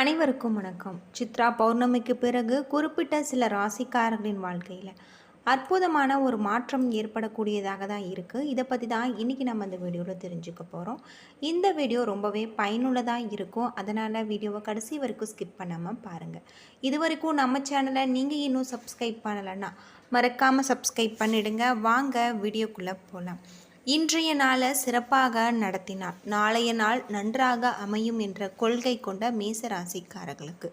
அனைவருக்கும் வணக்கம். சித்ரா பௌர்ணமிக்கு பிறகு குறிப்பிட்ட சில ராசிக்காரர்களின் வாழ்க்கையில் அற்புதமான ஒரு மாற்றம் ஏற்படக்கூடியதாக தான் இருக்குது இதை பற்றி தான் இன்றைக்கி நம்ம இந்த வீடியோவில் தெரிஞ்சுக்க போகிறோம் இந்த வீடியோ ரொம்பவே பயனுள்ளதாக இருக்கும். அதனால் வீடியோவை கடைசி வரைக்கும் ஸ்கிப் பண்ணாமல் பாருங்கள் இது வரைக்கும் நம்ம சேனலை நீங்கள் இன்னும் சப்ஸ்கிரைப் பண்ணலைன்னா மறக்காமல் சப்ஸ்கிரைப் பண்ணிவிடுங்க வாங்க வீடியோக்குள்ளே போகலாம் இன்றைய நாளை சிறப்பாக நடத்தினார். நாளைய நாள் நன்றாக அமையும் என்ற கொள்கை கொண்ட மேச ராசிக்காரர்களுக்கு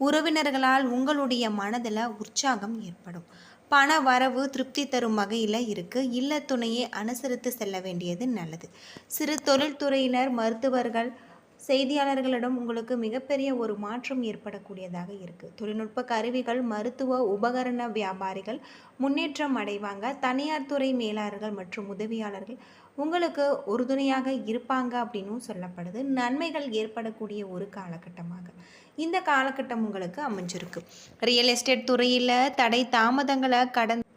உறவினர்களால் உங்களுடைய மனதில் உற்சாகம் ஏற்படும். பண வரவு திருப்தி தரும் வகையில் இருக்குது இல்ல துணையை அனுசரித்து செல்ல வேண்டியது நல்லது. சிறு தொழில்துறையினர் மருத்துவர்கள் செய்தியாளர்களிடம் உங்களுக்கு மிகப்பெரிய ஒரு மாற்றம் ஏற்படக்கூடியதாக இருக்குது தொழில்நுட்ப கருவிகள் மருத்துவ உபகரண வியாபாரிகள் முன்னேற்றம் அடைவாங்க. தனியார் துறை மேலாளர்கள் மற்றும் உதவியாளர்கள் உங்களுக்கு உறுதுணையாக இருப்பாங்க அப்படின்னும் சொல்லப்படுது. நன்மைகள் ஏற்படக்கூடிய ஒரு காலகட்டமாக இந்த காலகட்டம் உங்களுக்கு அமைஞ்சிருக்கு. ரியல் எஸ்டேட் துறையில் தடை தாமதங்களை கடந்து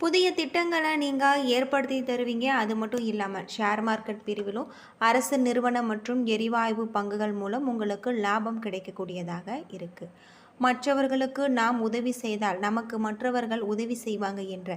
புதிய திட்டங்களை நீங்கள் ஏற்படுத்தி தருவீங்க. அது மட்டும் இல்லாமல் ஷேர் மார்க்கெட் பிரிவிலும் அரசு நிறுவனம் மற்றும் எரிவாயு பங்குகள் மூலம் உங்களுக்கு லாபம் கிடைக்கக்கூடியதாக இருக்குது மற்றவர்களுக்கு நாம் உதவி செய்தால் நமக்கு மற்றவர்கள் உதவி செய்வாங்க என்ற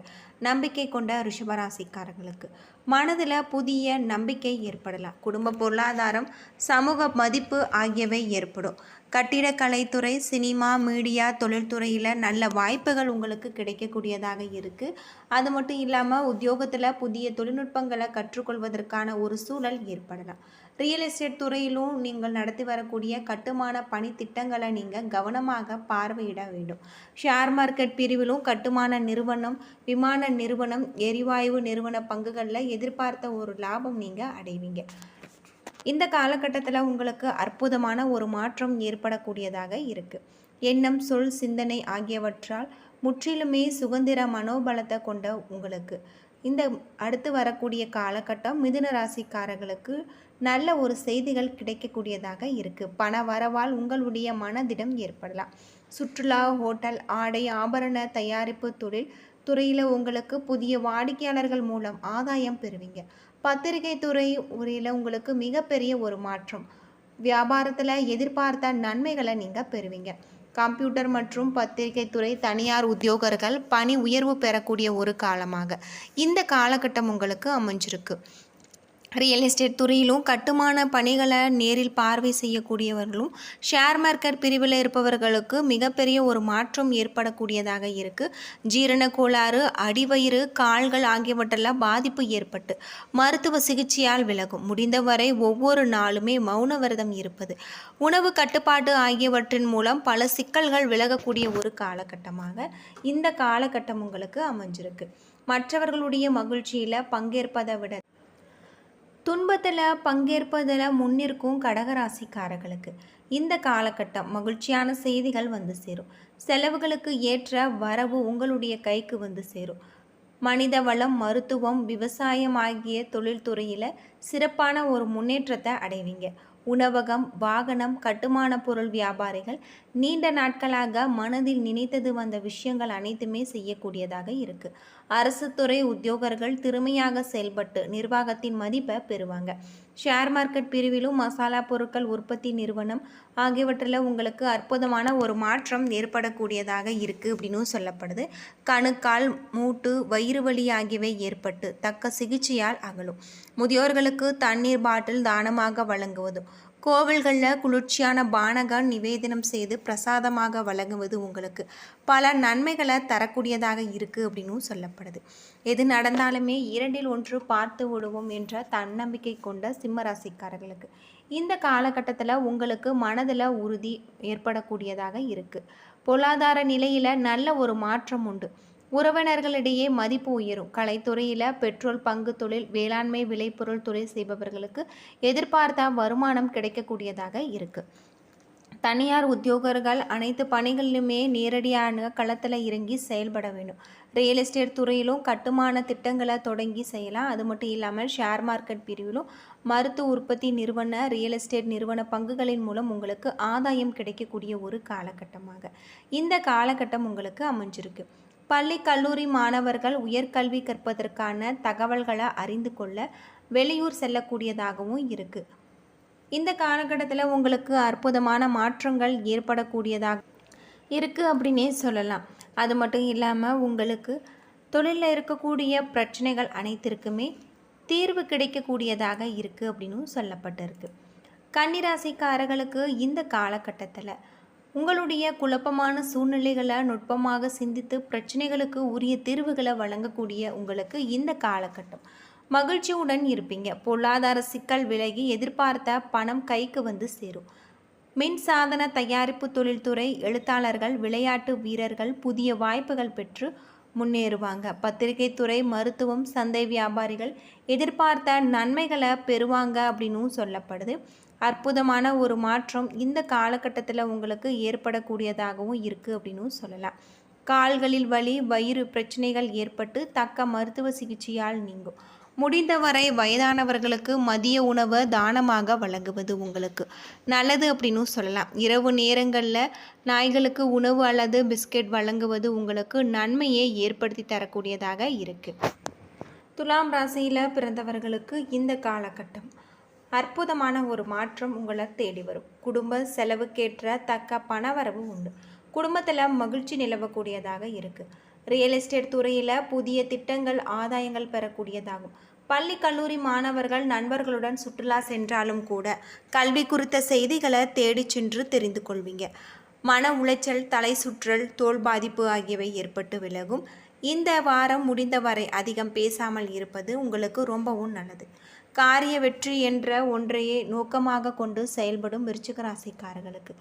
நம்பிக்கை கொண்ட ரிஷபராசிக்காரர்களுக்கு. மனதில் புதிய நம்பிக்கை ஏற்படலாம். குடும்ப பொருளாதாரம் சமூக மதிப்பு ஆகியவை ஏற்படும். கட்டிடக்கலைத்துறை சினிமா மீடியா தொழில்துறையில் நல்ல வாய்ப்புகள் உங்களுக்கு கிடைக்கக்கூடியதாக இருக்குது அது மட்டும் இல்லாமல் உத்தியோகத்தில் புதிய தொழில்நுட்பங்களை கற்றுக்கொள்வதற்கான ஒரு சூழல் ஏற்படலாம். ரியல் எஸ்டேட் துறையிலும் நீங்கள் நடத்தி வரக்கூடிய கட்டுமான பணி திட்டங்களை நீங்கள் கவனமாக பார்வையிட வேண்டும். ஷேர் மார்க்கெட் பிரிவிலும் கட்டுமான நிறுவனம் விமான நிறுவனம் எரிவாயு நிறுவன பங்குகளில் எதிர்பார்த்த ஒரு லாபம் நீங்கள் அடைவீங்க. இந்த காலகட்டத்தில் உங்களுக்கு அற்புதமான ஒரு மாற்றம் ஏற்படக்கூடியதாக இருக்குது எண்ணம் சொல் சிந்தனை ஆகியவற்றால் முற்றிலுமே சுதந்திர மனோபலத்தை கொண்ட உங்களுக்கு. இந்த அடுத்து வரக்கூடிய காலகட்டம் மிதுன ராசிக்காரர்களுக்கு நல்ல ஒரு செய்திகள் கிடைக்கக்கூடியதாக இருக்குது பண வரவால் உங்களுடைய மனதிடம் ஏற்படலாம். சுற்றுலா ஹோட்டல் ஆடை ஆபரண தயாரிப்பு தொழில் துறையில் உங்களுக்கு புதிய வாடிக்கையாளர்கள் மூலம் ஆதாயம் பெறுவீங்க. பத்திரிகை துறை உரையில் உங்களுக்கு மிகப்பெரிய ஒரு மாற்றம். வியாபாரத்தில் எதிர்பார்த்த நன்மைகளை நீங்கள் பெறுவீங்க. கம்ப்யூட்டர் மற்றும் பத்திரிகை துறை தனியார் உத்தியோகர்கள் பணி உயர்வு பெறக்கூடிய ஒரு காலமாக. இந்த காலகட்டம் உங்களுக்கு அமைஞ்சிருக்கு. ரியல் எஸ்டேட் துறையிலும் கட்டுமான பணிகளை நேரில் பார்வை செய்யக்கூடியவர்களும் ஷேர் மார்க்கெட் பிரிவில் இருப்பவர்களுக்கு மிகப்பெரிய ஒரு மாற்றம் ஏற்படக்கூடியதாக இருக்குது ஜீரண கோளாறு அடிவயிறு கால்கள் ஆகியவற்றெல்லாம் பாதிப்பு ஏற்பட்டு மருத்துவ சிகிச்சையால் விலகும். முடிந்தவரை ஒவ்வொரு நாளுமே மௌன விரதம் இருப்பது. உணவு கட்டுப்பாடு ஆகியவற்றின் மூலம் பல சிக்கல்கள் விலகக்கூடிய ஒரு காலகட்டமாக இந்த காலகட்டம் உங்களுக்கு அமைஞ்சிருக்கு. மற்றவர்களுடைய மகிழ்ச்சியில் பங்கேற்பதை விட துன்பத்தில் பங்கேற்பதில் முன்னிற்கும் கடகராசிக்காரர்களுக்கு இந்த காலகட்டம் மகிழ்ச்சியான செய்திகள் வந்து சேரும். செலவுகளுக்கு ஏற்ற வரவு உங்களுடைய கைக்கு வந்து சேரும். மனித வளம் மருத்துவம் விவசாயம் ஆகிய தொழில்துறையில் சிறப்பான ஒரு முன்னேற்றத்தை அடைவீங்க. உணவகம் வாகனம் கட்டுமான பொருள் வியாபாரிகள் நீண்ட நாட்களாக மனதில் நினைத்தது வந்த விஷயங்கள் அனைத்துமே செய்யக்கூடியதாக இருக்கு. அரசு துறை உத்தியோகர்கள் திறமையாக செயல்பட்டு நிர்வாகத்தின் மதிப்பை பெறுவாங்க. ஷேர் மார்க்கெட் பிரிவிலும் மசாலா பொருட்கள் உற்பத்தி நிறுவனம் ஆகியவற்றில் உங்களுக்கு அற்புதமான ஒரு மாற்றம் ஏற்படக்கூடியதாக இருக்குது அப்படின்னு சொல்லப்படுது. கணுக்கால் மூட்டு வயிறு வலி ஆகியவை ஏற்பட்டு தக்க சிகிச்சையால் அகலும். முதியோர்களுக்கு தண்ணீர் பாட்டில் தானமாக வழங்குவதும் கோவில்களில் குளிர்ச்சியான பானகம் நிவேதனம் செய்து பிரசாதமாக வழங்குவது உங்களுக்கு. பல நன்மைகளை தரக்கூடியதாக இருக்குது அப்படின்னும் சொல்லப்படுது. எது நடந்தாலுமே இரண்டில் ஒன்று பார்த்து விடுவோம் என்ற தன்னம்பிக்கை கொண்ட சிம்மராசிக்காரர்களுக்கு இந்த காலகட்டத்தில் உங்களுக்கு மனதில் உறுதி ஏற்படக்கூடியதாக இருக்குது பொருளாதார நிலையில் நல்ல ஒரு மாற்றம் உண்டு. உறவினர்களிடையே மதிப்பு உயரும். கலைத்துறையில் பெட்ரோல் பங்கு தொழில் வேளாண்மை விளைபொருள் தொழில் செய்பவர்களுக்கு எதிர்பார்த்த வருமானம் கிடைக்கக்கூடியதாக இருக்குது தனியார் உத்தியோகர்கள் அனைத்து பணிகளிலுமே நேரடியான களத்தில் இறங்கி செயல்பட வேண்டும். ரியல் எஸ்டேட் துறையிலும் கட்டுமான திட்டங்களை தொடங்கி செய்யலாம். அது மட்டும் இல்லாமல் ஷேர் மார்க்கெட் பிரிவிலும் மருத்துவ உற்பத்தி நிறுவன ரியல் எஸ்டேட் நிறுவன பங்குகளின் மூலம் உங்களுக்கு ஆதாயம் கிடைக்கக்கூடிய ஒரு காலகட்டமாக. இந்த காலகட்டம் உங்களுக்கு அமைஞ்சிருக்கு. பள்ளி கல்லூரி மாணவர்கள் உயர்கல்வி கற்பதற்கான தகவல்களை அறிந்து கொள்ள வெளியூர் செல்லக்கூடியதாகவும் இருக்குது இந்த காலகட்டத்தில் உங்களுக்கு அற்புதமான மாற்றங்கள் ஏற்படக்கூடியதாக இருக்குது அப்படின்னே சொல்லலாம். அது மட்டும் இல்லாமல் உங்களுக்கு தொழிலில் இருக்கக்கூடிய பிரச்சனைகள் அனைத்திற்குமே தீர்வு கிடைக்கக்கூடியதாக இருக்குது அப்படின்னும் சொல்லப்பட்டிருக்கு. கன்னிராசிக்காரர்களுக்கு இந்த காலகட்டத்தில் உங்களுடைய குழப்பமான சூழ்நிலைகளை நுட்பமாக சிந்தித்து பிரச்சனைகளுக்கு உரிய தீர்வுகளை வழங்கக்கூடிய உங்களுக்கு இந்த காலகட்டம். மகிழ்ச்சியுடன் இருப்பீங்க. பொருளாதார சிக்கல் விலகி எதிர்பார்த்த பணம் கைக்கு வந்து சேரும். மின் சாதன தயாரிப்பு தொழில்துறை எழுத்தாளர்கள் விளையாட்டு வீரர்கள் புதிய வாய்ப்புகள் பெற்று முன்னேறுவாங்க. பத்திரிகை துறை மருத்துவம் சந்தை வியாபாரிகள் எதிர்பார்த்த நன்மைகளை பெறுவாங்க அப்படின்னும் சொல்லப்படுது. அற்புதமான ஒரு மாற்றம் இந்த காலகட்டத்தில் உங்களுக்கு ஏற்படக்கூடியதாகவும் இருக்குது அப்படின்னும் சொல்லலாம். கால்களில் வலி வயிறு பிரச்சனைகள் ஏற்பட்டு தக்க மருத்துவ சிகிச்சையால் நீங்கும். முடிந்தவரை வயதானவர்களுக்கு மதிய உணவை தானமாக வழங்குவது உங்களுக்கு நல்லது அப்படின்னு சொல்லலாம். இரவு நேரங்களில் நாய்களுக்கு உணவு அல்லது பிஸ்கெட் வழங்குவது உங்களுக்கு நன்மையை ஏற்படுத்தி தரக்கூடியதாக இருக்குது துலாம் ராசியில் பிறந்தவர்களுக்கு இந்த காலகட்டம். அற்புதமான ஒரு மாற்றம் உங்களை தேடி வரும். குடும்ப செலவுக்கேற்ற தக்க பணவரவு உண்டு. குடும்பத்தில் மகிழ்ச்சி நிலவக்கூடியதாக இருக்குது ரியல் எஸ்டேட் துறையில் புதிய திட்டங்கள் ஆதாயங்கள் பெறக்கூடியதாகும். பள்ளி கல்லூரி மாணவர்கள் நண்பர்களுடன் சுற்றுலா சென்றாலும் கூட கல்வி குறித்த செய்திகளை தேடி சென்று தெரிந்து கொள்வீங்க. மன உளைச்சல் தலை சுற்றல் தோல் பாதிப்பு ஆகியவை ஏற்பட்டு விலகும். இந்த வாரம் முடிந்தவரை அதிகம் பேசாமல் இருப்பது உங்களுக்கு ரொம்பவும் நல்லது. காரிய வெற்றி என்ற ஒன்றையே நோக்கமாக கொண்டு செயல்படும் விருச்சிக ராசிக்காரர்களுக்கு.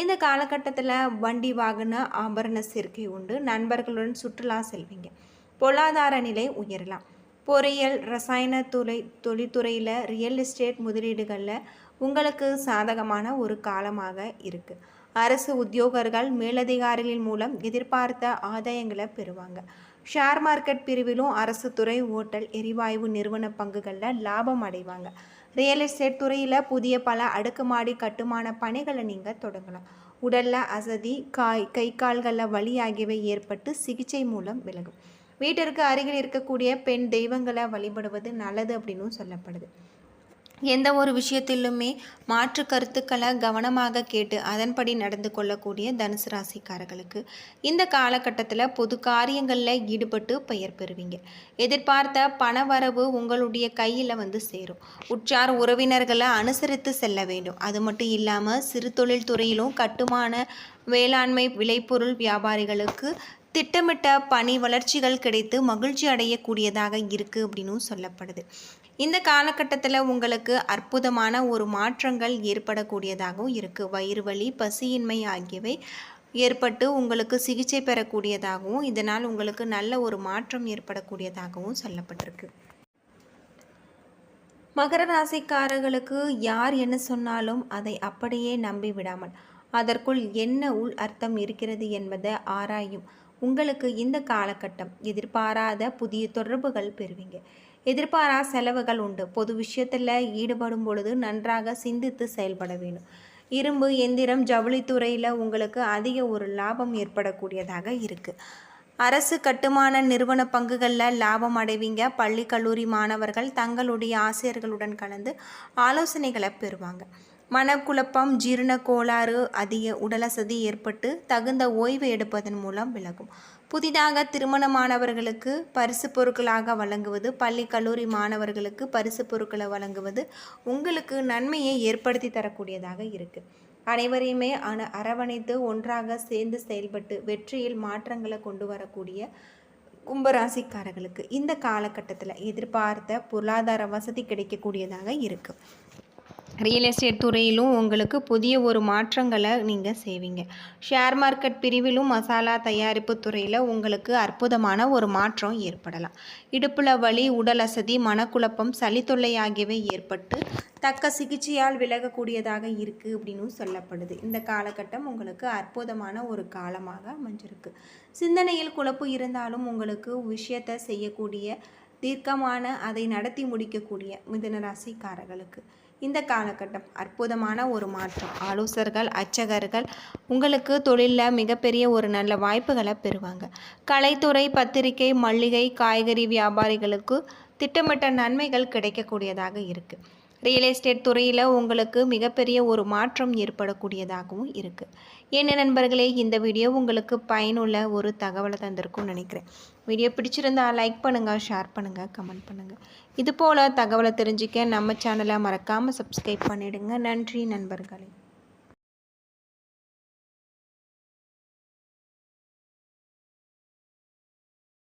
இந்த காலகட்டத்தில் வண்டி வாகன ஆபரண சேர்க்கை உண்டு. நண்பர்களுடன் சுற்றுலா செல்வீங்க. பொருளாதார நிலை உயரலாம். பொறியியல் ரசாயன துறை தொழில்துறையில் ரியல் எஸ்டேட் முதலீடுகளில் உங்களுக்கு சாதகமான ஒரு காலமாக இருக்குது அரசு உத்தியோகர்கள் மேலதிகாரிகளின் மூலம் எதிர்பார்த்த ஆதாயங்களை பெறுவாங்க. ஷேர் மார்க்கெட் பிரிவிலும் அரசு துறை ஓட்டல் எரிவாயு நிறுவன பங்குகளில் லாபம் அடைவாங்க. ரியல் எஸ்டேட் துறையில் புதிய பல அடுக்குமாடி கட்டுமான பணிகளை நீங்கள் தொடங்கலாம். உடலில் அசதி காய் கை கால்களில் வலி ஆகியவை ஏற்பட்டு சிகிச்சை மூலம் விலகும். வீட்டிற்கு அருகில் இருக்கக்கூடிய பெண் தெய்வங்களை வழிபடுவது நல்லது அப்படின்னும் சொல்லப்படுது. எந்த ஒரு விஷயத்திலுமே மாற்று கருத்துக்களை கவனமாக கேட்டு அதன்படி நடந்து கொள்ளக்கூடிய தனுசு ராசிக்காரர்களுக்கு இந்த காலகட்டத்தில் பொது காரியங்களில் ஈடுபட்டு பெயர் பெறுவீங்க. எதிர்பார்த்த பண வரவு உங்களுடைய கையில் வந்து சேரும். உற்றார் உறவினர்களை அனுசரித்து செல்ல வேண்டும். அது மட்டும் இல்லாமல் சிறு தொழில் துறையிலும் கட்டுமான வேளாண்மை விளைபொருள் வியாபாரிகளுக்கு திட்டமிட்ட பணி வளர்ச்சிகள் கிடைத்து மகிழ்ச்சி அடையக்கூடியதாக இருக்குது அப்படின்னும் சொல்லப்படுது. இந்த காலகட்டத்தில் உங்களுக்கு அற்புதமான ஒரு மாற்றங்கள் ஏற்படக்கூடியதாகவும் இருக்குது வயிறு வலி பசியின்மை ஆகியவை ஏற்பட்டு உங்களுக்கு சிகிச்சை பெறக்கூடியதாகவும் இதனால் உங்களுக்கு நல்ல ஒரு மாற்றம் ஏற்படக்கூடியதாகவும் சொல்லப்பட்டிருக்கு. மகர ராசிக்காரர்களுக்கு யார் என்ன சொன்னாலும் அதை அப்படியே நம்பி விடாமல் அதற்குள் என்ன உள் அர்த்தம் இருக்கிறது என்பதை ஆராயும். உங்களுக்கு இந்த காலகட்டம் எதிர்பாராத புதிய தொடர்புகள் பெறுவீங்க. எதிர்பாரா செலவுகள் உண்டு. பொது விஷயத்தில் ஈடுபடும் பொழுது நன்றாக சிந்தித்து செயல்பட வேண்டும். இரும்பு எந்திரம் ஜவுளித்துறையில் உங்களுக்கு அதிக ஒரு லாபம் ஏற்படக்கூடியதாக இருக்குது அரசு கட்டுமான நிறுவன பங்குகளில் லாபம் அடைவீங்க. பள்ளி கல்லூரி மாணவர்கள் தங்களுடைய ஆசிரியர்களுடன் கலந்து ஆலோசனைகளை பெறுவாங்க. மனக்குழப்பம் ஜீரண கோளாறு அதிக உடலசதி ஏற்பட்டு தகுந்த ஓய்வு எடுப்பதன் மூலம் விலகும். புதிதாக திருமணமானவர்களுக்கு பரிசு பொருட்களாக வழங்குவது பள்ளி கல்லூரி மாணவர்களுக்கு பரிசு பொருட்களை வழங்குவது உங்களுக்கு நன்மையை ஏற்படுத்தி தரக்கூடியதாக இருக்குது அனைவரையுமே அன அரவணைத்து ஒன்றாக சேர்ந்து செயல்பட்டு வெற்றியில் மாற்றங்களை கொண்டு வரக்கூடிய கும்பராசிக்காரர்களுக்கு இந்த காலகட்டத்தில் எதிர்பார்த்த பொருளாதார வசதி கிடைக்கக்கூடியதாக இருக்குது ரியல் எஸ்டேட் துறையிலும் உங்களுக்கு புதிய ஒரு மாற்றங்களை நீங்கள் செய்வீங்க. ஷேர் மார்க்கெட் பிரிவிலும் மசாலா தயாரிப்பு துறையில் உங்களுக்கு அற்புதமான ஒரு மாற்றம் ஏற்படலாம். இடுப்பில் வலி உடல் அசதி மனக்குழப்பம் சளி தொல்லை ஆகியவை ஏற்பட்டு தக்க சிகிச்சையால் விலகக்கூடியதாக இருக்குது அப்படின்னு சொல்லப்படுது. இந்த காலகட்டம் உங்களுக்கு அற்புதமான ஒரு காலமாக அமைஞ்சிருக்கு. சிந்தனையில் குழப்பு இருந்தாலும் உங்களுக்கு விஷயத்தை செய்யக்கூடிய தீர்க்கமான அதை நடத்தி முடிக்கக்கூடிய மிதனராசிக்காரர்களுக்கு இந்த காலகட்டம் அற்புதமான ஒரு மாற்றம். ஆலோசகர்கள் அச்சகர்கள் உங்களுக்கு தொழிலில் மிகப்பெரிய ஒரு நல்ல வாய்ப்புகளை பெறுவாங்க. கலைத்துறை பத்திரிகை மல்லிகை காய்கறி வியாபாரிகளுக்கு திட்டமிட்ட நன்மைகள் கிடைக்கக்கூடியதாக இருக்குது ரியல் எஸ்டேட் துறையில் உங்களுக்கு மிகப்பெரிய ஒரு மாற்றம் ஏற்படக்கூடியதாகவும் இருக்குது என்ன நண்பர்களே இந்த வீடியோ உங்களுக்கு பயனுள்ள ஒரு தகவலை தந்திருக்கும்னு நினைக்கிறேன். வீடியோ பிடிச்சிருந்தா லைக் பண்ணுங்கள் ஷேர் பண்ணுங்கள் கமெண்ட் பண்ணுங்கள் இது போல் தகவலை தெரிஞ்சுக்க நம்ம சேனலை மறக்காமல் சப்ஸ்கிரைப் பண்ணிவிடுங்க நன்றி நண்பர்களே.